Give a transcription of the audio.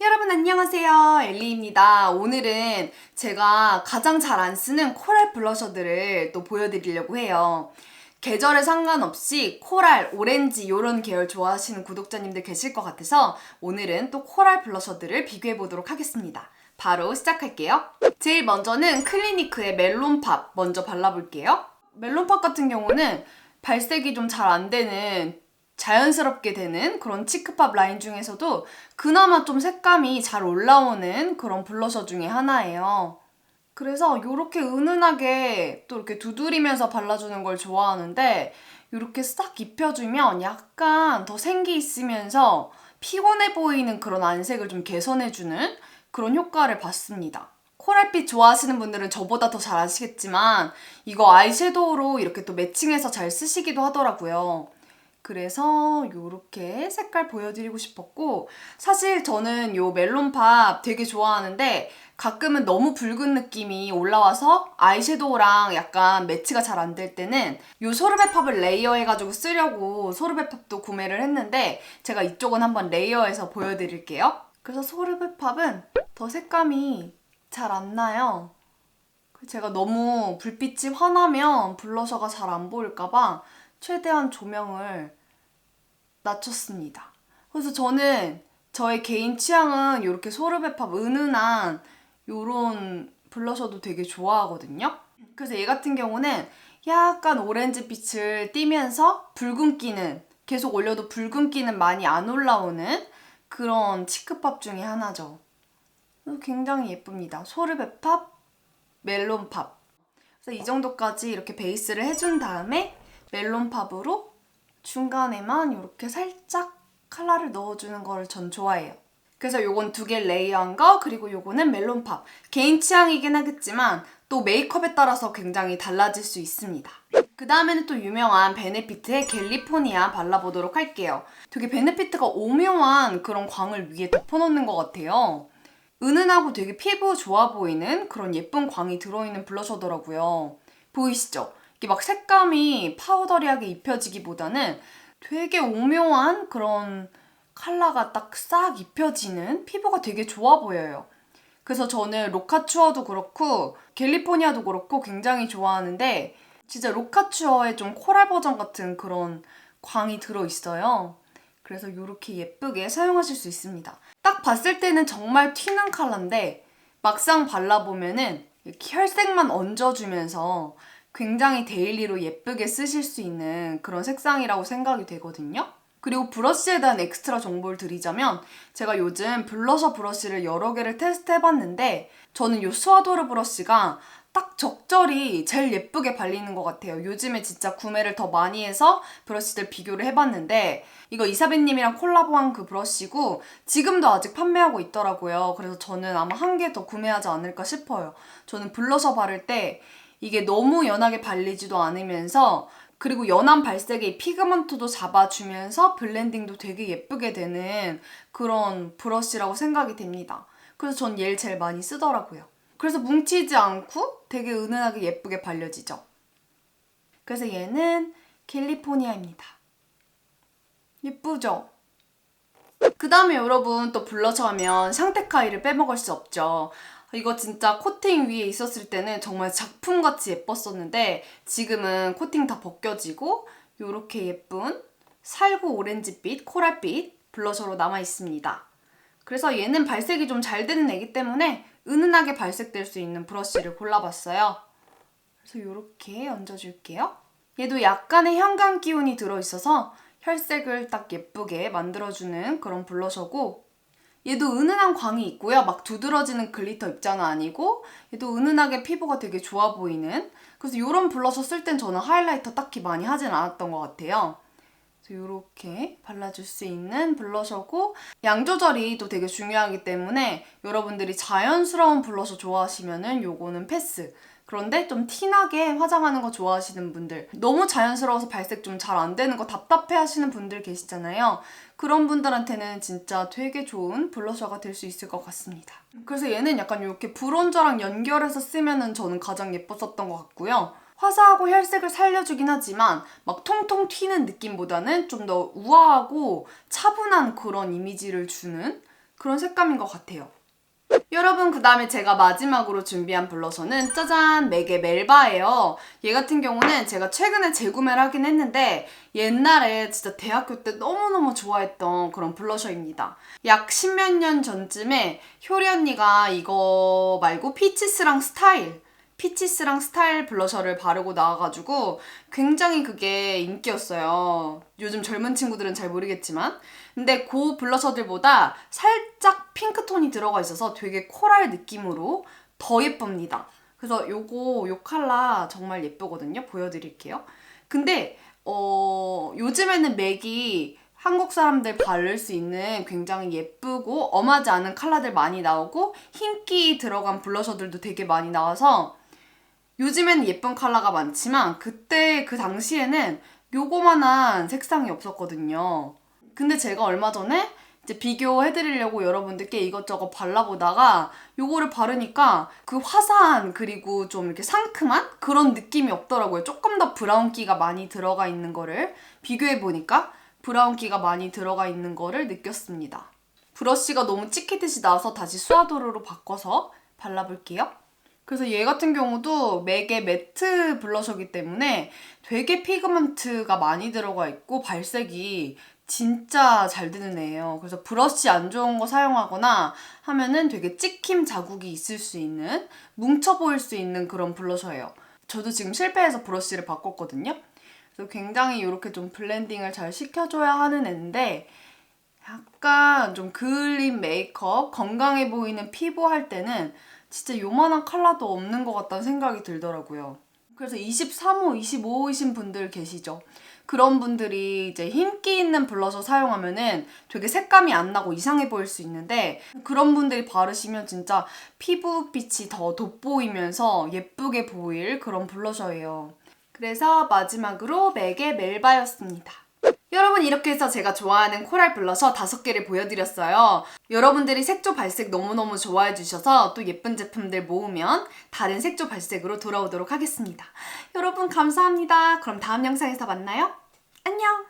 여러분 안녕하세요. 엘리입니다. 오늘은 제가 가장 잘 안 쓰는 코랄 블러셔들을 또 보여드리려고 해요. 계절에 상관없이 코랄, 오렌지 이런 계열 좋아하시는 구독자님들 계실 것 같아서 오늘은 또 코랄 블러셔들을 비교해 보도록 하겠습니다. 바로 시작할게요. 제일 먼저는 클리니크의 멜론팝 먼저 발라볼게요. 멜론팝 같은 경우는 발색이 좀 잘 안 되는 자연스럽게 되는 그런 치크팝 라인 중에서도 그나마 좀 색감이 잘 올라오는 그런 블러셔 중에 하나예요. 그래서 이렇게 은은하게 또 이렇게 두드리면서 발라주는 걸 좋아하는데 이렇게 싹 입혀주면 약간 더 생기 있으면서 피곤해 보이는 그런 안색을 좀 개선해주는 그런 효과를 봤습니다. 코랄빛 좋아하시는 분들은 저보다 더 잘 아시겠지만 이거 아이섀도우로 이렇게 또 매칭해서 잘 쓰시기도 하더라고요. 그래서 이렇게 색깔 보여드리고 싶었고 사실 저는 이 멜론팝 되게 좋아하는데 가끔은 너무 붉은 느낌이 올라와서 아이섀도우랑 약간 매치가 잘 안 될 때는 이 소르베 팝을 레이어해가지고 쓰려고 소르베 팝도 구매를 했는데 제가 이쪽은 한번 레이어해서 보여드릴게요. 그래서 소르베 팝은 더 색감이 잘 안 나요. 제가 너무 불빛이 환하면 블러셔가 잘 안 보일까봐 최대한 조명을 낮췄습니다. 그래서 저는 저의 개인 취향은 이렇게 소르베팝 은은한 요런 블러셔도 되게 좋아하거든요. 그래서 얘 같은 경우는 약간 오렌지 빛을 띠면서 붉은기는 계속 올려도 붉은기는 많이 안 올라오는 그런 치크팝 중에 하나죠. 굉장히 예쁩니다. 소르베팝, 멜론팝. 그래서 이 정도까지 이렇게 베이스를 해준 다음에 멜론팝으로 중간에만 이렇게 살짝 컬러를 넣어주는 거를 전 좋아해요. 그래서 요건 두 개 레이어한 거 그리고 요거는 멜론팝. 개인 취향이긴 하겠지만 또 메이크업에 따라서 굉장히 달라질 수 있습니다. 그 다음에는 또 유명한 베네피트의 캘리포니아 발라보도록 할게요. 되게 베네피트가 오묘한 그런 광을 위에 덮어놓는 것 같아요. 은은하고 되게 피부 좋아 보이는 그런 예쁜 광이 들어있는 블러셔더라고요. 보이시죠? 이게 막 색감이 파우더리하게 입혀지기보다는 되게 오묘한 그런 컬러가 딱 싹 입혀지는 피부가 되게 좋아 보여요. 그래서 저는 로카추어도 그렇고 캘리포니아도 그렇고 굉장히 좋아하는데 진짜 로카추어의 좀 코랄 버전 같은 그런 광이 들어있어요. 그래서 이렇게 예쁘게 사용하실 수 있습니다. 딱 봤을 때는 정말 튀는 컬러인데 막상 발라보면은 이렇게 혈색만 얹어주면서 굉장히 데일리로 예쁘게 쓰실 수 있는 그런 색상이라고 생각이 되거든요. 그리고 브러쉬에 대한 엑스트라 정보를 드리자면 제가 요즘 블러셔 브러쉬를 여러 개를 테스트 해봤는데 저는 이 스와도르 브러쉬가 딱 적절히 제일 예쁘게 발리는 것 같아요. 요즘에 진짜 구매를 더 많이 해서 브러쉬들 비교를 해봤는데 이거 이사벨님이랑 콜라보한 그 브러쉬고 지금도 아직 판매하고 있더라고요. 그래서 저는 아마 한 개 더 구매하지 않을까 싶어요. 저는 블러셔 바를 때 이게 너무 연하게 발리지도 않으면서 그리고 연한 발색의 피그먼트도 잡아주면서 블렌딩도 되게 예쁘게 되는 그런 브러쉬라고 생각이 됩니다. 그래서 전 얘를 제일 많이 쓰더라고요. 그래서 뭉치지 않고 되게 은은하게 예쁘게 발려지죠. 그래서 얘는 캘리포니아입니다. 예쁘죠? 그 다음에 여러분 또 블러셔 하면 샹테카이를 빼먹을 수 없죠. 이거 진짜 코팅 위에 있었을 때는 정말 작품같이 예뻤었는데 지금은 코팅 다 벗겨지고 이렇게 예쁜 살구 오렌지빛, 코랄빛 블러셔로 남아있습니다. 그래서 얘는 발색이 좀 잘 되는 애기 때문에 은은하게 발색될 수 있는 브러쉬를 골라봤어요. 그래서 이렇게 얹어줄게요. 얘도 약간의 형광 기운이 들어있어서 혈색을 딱 예쁘게 만들어주는 그런 블러셔고 얘도 은은한 광이 있고요. 막 두드러지는 글리터 입자는 아니고 얘도 은은하게 피부가 되게 좋아 보이는 그래서 이런 블러셔 쓸 땐 저는 하이라이터 딱히 많이 하진 않았던 것 같아요. 이렇게 발라줄 수 있는 블러셔고 양 조절이 또 되게 중요하기 때문에 여러분들이 자연스러운 블러셔 좋아하시면은 요거는 패스. 그런데 좀 티나게 화장하는 거 좋아하시는 분들, 너무 자연스러워서 발색 좀 잘 안 되는 거 답답해 하시는 분들 계시잖아요. 그런 분들한테는 진짜 되게 좋은 블러셔가 될 수 있을 것 같습니다. 그래서 얘는 약간 이렇게 브론저랑 연결해서 쓰면은 저는 가장 예뻤었던 것 같고요. 화사하고 혈색을 살려주긴 하지만 막 통통 튀는 느낌보다는 좀 더 우아하고 차분한 그런 이미지를 주는 그런 색감인 것 같아요. 여러분 그 다음에 제가 마지막으로 준비한 블러셔는 짜잔 맥의 멜바예요. 얘 같은 경우는 제가 최근에 재구매를 하긴 했는데 옛날에 진짜 대학교 때 너무너무 좋아했던 그런 블러셔입니다. 약 십몇 년 전쯤에 효리 언니가 이거 말고 피치스랑 스타일 피치스랑 스타일 블러셔를 바르고 나와가지고 굉장히 그게 인기였어요. 요즘 젊은 친구들은 잘 모르겠지만. 근데 그 블러셔들보다 살짝 핑크톤이 들어가 있어서 되게 코랄 느낌으로 더 예쁩니다. 그래서 요거, 요 컬러 정말 예쁘거든요. 보여드릴게요. 근데, 어, 요즘에는 맥이 한국 사람들 바를 수 있는 굉장히 예쁘고 엄하지 않은 컬러들 많이 나오고 흰기 들어간 블러셔들도 되게 많이 나와서 요즘에는 예쁜 컬러가 많지만 그때 그 당시에는 요거만한 색상이 없었거든요. 근데 제가 얼마 전에 이제 비교해드리려고 여러분들께 이것저것 발라보다가 요거를 바르니까 그 화사한 그리고 좀 이렇게 상큼한 그런 느낌이 없더라고요. 조금 더 브라운기가 많이 들어가 있는 거를 비교해보니까 브라운기가 많이 들어가 있는 거를 느꼈습니다. 브러쉬가 너무 찌릿이 나서 다시 수아도르로 바꿔서 발라볼게요. 그래서 얘 같은 경우도 맥의 매트 블러셔기 때문에 되게 피그먼트가 많이 들어가 있고 발색이 진짜 잘 드는 애예요. 그래서 브러쉬 안 좋은 거 사용하거나 하면은 되게 찍힘 자국이 있을 수 있는 뭉쳐 보일 수 있는 그런 블러셔예요. 저도 지금 실패해서 브러쉬를 바꿨거든요. 그래서 굉장히 이렇게 좀 블렌딩을 잘 시켜줘야 하는 애인데 약간 좀 그을린 메이크업, 건강해 보이는 피부 할 때는 진짜 요만한 컬러도 없는 것 같다는 생각이 들더라고요. 그래서 23호, 25호이신 분들 계시죠? 그런 분들이 이제 흰기 있는 블러셔 사용하면은 되게 색감이 안 나고 이상해 보일 수 있는데 그런 분들이 바르시면 진짜 피부빛이 더 돋보이면서 예쁘게 보일 그런 블러셔예요. 그래서 마지막으로 맥의 멜바였습니다. 여러분 이렇게 해서 제가 좋아하는 코랄 블러셔 다섯 개를 보여드렸어요. 여러분들이 색조 발색 너무너무 좋아해 주셔서 또 예쁜 제품들 모으면 다른 색조 발색으로 돌아오도록 하겠습니다. 여러분 감사합니다. 그럼 다음 영상에서 만나요. 안녕!